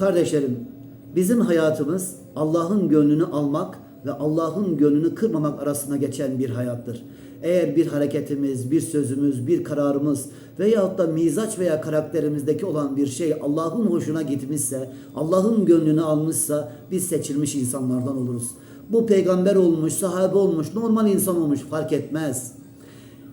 Kardeşlerim, bizim hayatımız Allah'ın gönlünü almak ve Allah'ın gönlünü kırmamak arasında geçen bir hayattır. Eğer bir hareketimiz, bir sözümüz, bir kararımız veyahut da mizaç veya karakterimizdeki olan bir şey Allah'ın hoşuna gitmişse, Allah'ın gönlünü almışsa biz seçilmiş insanlardan oluruz. Bu peygamber olmuş, sahabe olmuş, normal insan olmuş fark etmez.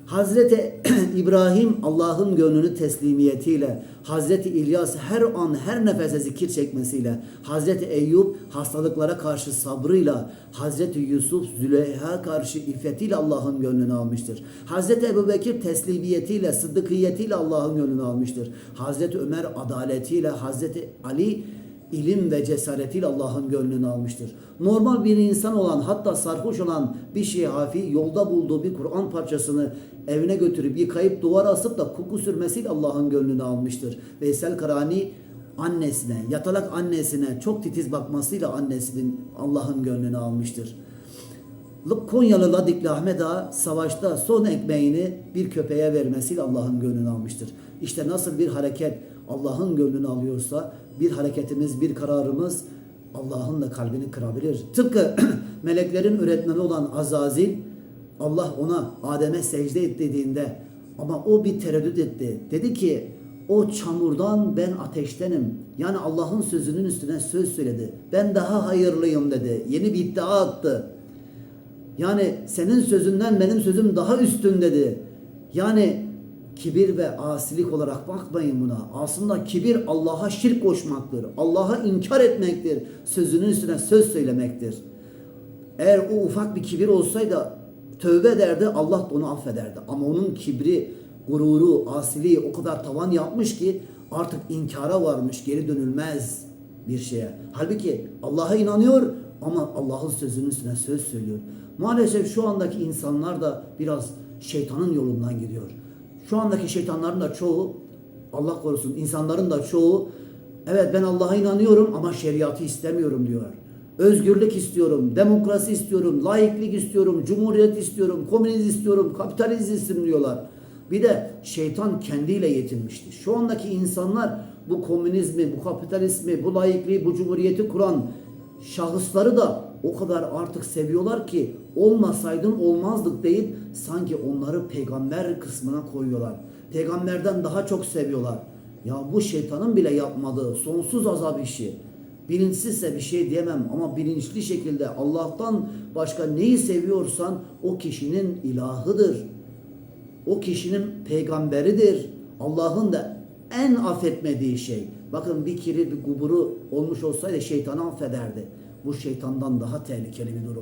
Hazreti İbrahim Allah'ın gönlünü teslimiyetiyle, Hazreti İlyas her an her nefese zikir çekmesiyle, Hazreti Eyüp hastalıklara karşı sabrıyla, Hazreti Yusuf Züleyha karşı iffetiyle Allah'ın gönlünü almıştır. Hazreti Ebubekir teslimiyetiyle, sıddıkiyetiyle Allah'ın gönlünü almıştır. Hazreti Ömer adaletiyle, Hazreti Ali ilim ve cesaretiyle Allah'ın gönlünü almıştır. Normal bir insan olan hatta sarhoş olan bir şihafi yolda bulduğu bir Kur'an parçasını evine götürüp yıkayıp duvara asıp da koku sürmesiyle Allah'ın gönlünü almıştır. Veysel Karani annesine, yatalak annesine çok titiz bakmasıyla annesinin Allah'ın gönlünü almıştır. Konyalı Ladikli Ahmet Ağa savaşta son ekmeğini bir köpeğe vermesiyle Allah'ın gönlünü almıştır. İşte nasıl bir hareket Allah'ın gönlünü alıyorsa bir hareketimiz, bir kararımız Allah'ın da kalbini kırabilir. Tıpkı meleklerin üretmeni olan Azazil Allah ona Adem'e secde et dediğinde ama o bir tereddüt etti. Dedi ki o çamurdan ben ateştenim. Yani Allah'ın sözünün üstüne söz söyledi. Ben daha hayırlıyım dedi. Yeni bir iddia attı. Yani senin sözünden benim sözüm daha üstün dedi. Yani kibir ve asilik olarak bakmayın buna. Aslında kibir Allah'a şirk koşmaktır. Allah'a inkar etmektir. Sözünün üstüne söz söylemektir. Eğer o ufak bir kibir olsaydı tövbe ederdi Allah da onu affederdi. Ama onun kibri, gururu, asiliği o kadar tavan yapmış ki artık inkara varmış, geri dönülmez bir şeye. Halbuki Allah'a inanıyor ama Allah'ın sözünün üstüne söz söylüyor. Maalesef şu andaki insanlar da biraz şeytanın yolundan gidiyor. Şu andaki şeytanların da çoğu Allah korusun insanların da çoğu evet ben Allah'a inanıyorum ama şeriatı istemiyorum diyor. Özgürlük istiyorum, demokrasi istiyorum, laiklik istiyorum, cumhuriyet istiyorum, komünizm istiyorum, kapitalizm diyorlar. Bir de şeytan kendiyle yetinmişti. Şu andaki insanlar bu komünizmi, bu kapitalizmi, bu laikliği, bu cumhuriyeti kuran şahısları da o kadar artık seviyorlar ki olmasaydın olmazdık deyip sanki onları peygamber kısmına koyuyorlar. Peygamberden daha çok seviyorlar. Ya bu şeytanın bile yapmadığı sonsuz azap işi. Bilinçsizse bir şey diyemem ama bilinçli şekilde Allah'tan başka neyi seviyorsan o kişinin ilahıdır. O kişinin peygamberidir. Allah'ın da en affetmediği şey. Bakın bir kiri bir guburu olmuş olsaydı şeytanı affederdi. Bu şeytandan daha tehlikeli bir durum.